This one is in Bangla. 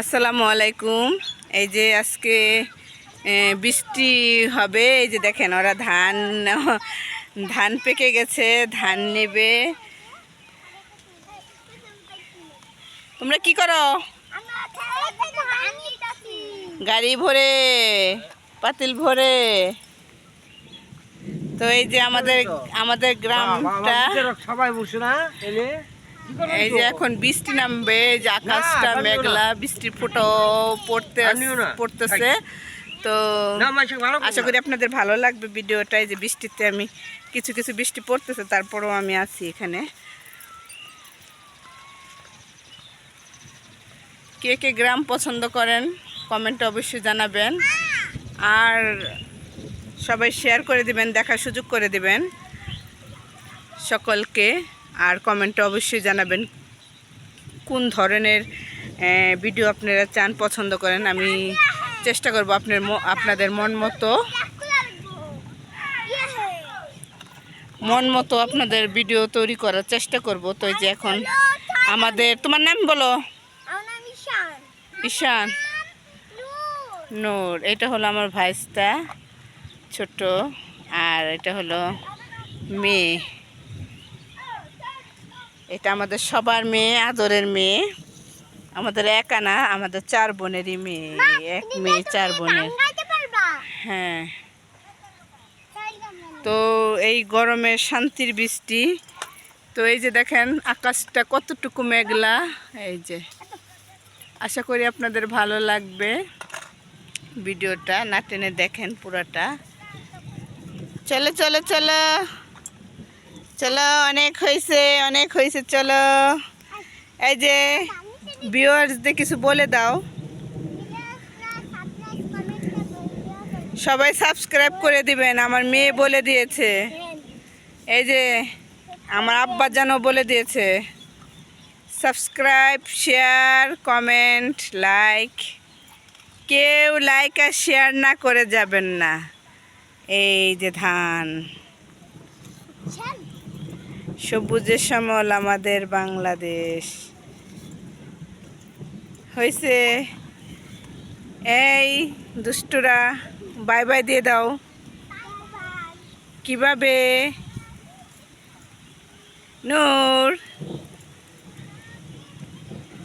আসসালামু আলাইকুম। এই যে আজকে বৃষ্টি হবে। এই যে দেখেন ওরা ধান ধান পেকে গেছে ধান নেবে। তোমরা কি করো? গাড়ি ভরে পাতিল ভরে। তো এই যে আমাদের আমাদের গ্রামটা সবাই বসে না এলে? এই যে এখন বৃষ্টি নামবে যে আকাশটা মেঘলা বৃষ্টির ফোঁটো পড়তে পড়তেছে। তো আশা করি আপনাদের ভালো লাগবে ভিডিওটা এই যে বৃষ্টিতে আমি কিছু কিছু বৃষ্টি পড়তেছে তারপরেও আমি আছি এখানে। কে কে গ্রাম পছন্দ করেন কমেন্টে অবশ্যই জানাবেন। আর সবাই শেয়ার করে দিবেন দেখার সুযোগ করে দিবেন সকলকে। আর কমেন্টে অবশ্যই জানাবেন কোন ধরনের ভিডিও আপনারা চান পছন্দ করেন। আমি চেষ্টা করব আপনার ম- আপনাদের মন মতো মন মতো আপনাদের ভিডিও তৈরি করার চেষ্টা করব। তো যে এখন আমাদের তোমার নাম বলো? ঈশান। নূর। এটা হলো আমার ভাইস্তা ছোট আর এটা হলো মেয়ে। এটা আমাদের সবার মেয়ে আদরের মেয়ে। আমাদের একা না আমাদের চার বোনেরই মেয়ে। এক মেয়ে চার বোনের। হ্যাঁ। তো এই গরমে শান্তির বৃষ্টি। তো এই যে দেখেন আকাশটা কতটুকু মেঘলা। এই যে। আশা করি আপনাদের ভালো লাগবে ভিডিওটা। না টেনে দেখেন পুরাটা। চলো চলো চলো। চলো, অনেক হয়েছে অনেক হয়েছে চলো। এই যে ভিউয়ার্সদের কিছু বলে দাও। সবাই সাবস্ক্রাইব করে দিবেন, আমার মেয়ে বলে দিয়েছে। এই যে, আমার আব্বা জানো বলে দিয়েছে। সাবস্ক্রাইব শেয়ার কমেন্ট লাইক কেউ লাইক আর শেয়ার না করে যাবেন না। এই যে ধান। সবুজের সমল আমাদের বাংলাদেশ। হয়েছে এই দুষ্টুরা বাই বাই দিয়ে দাও। কীভাবে? নূর।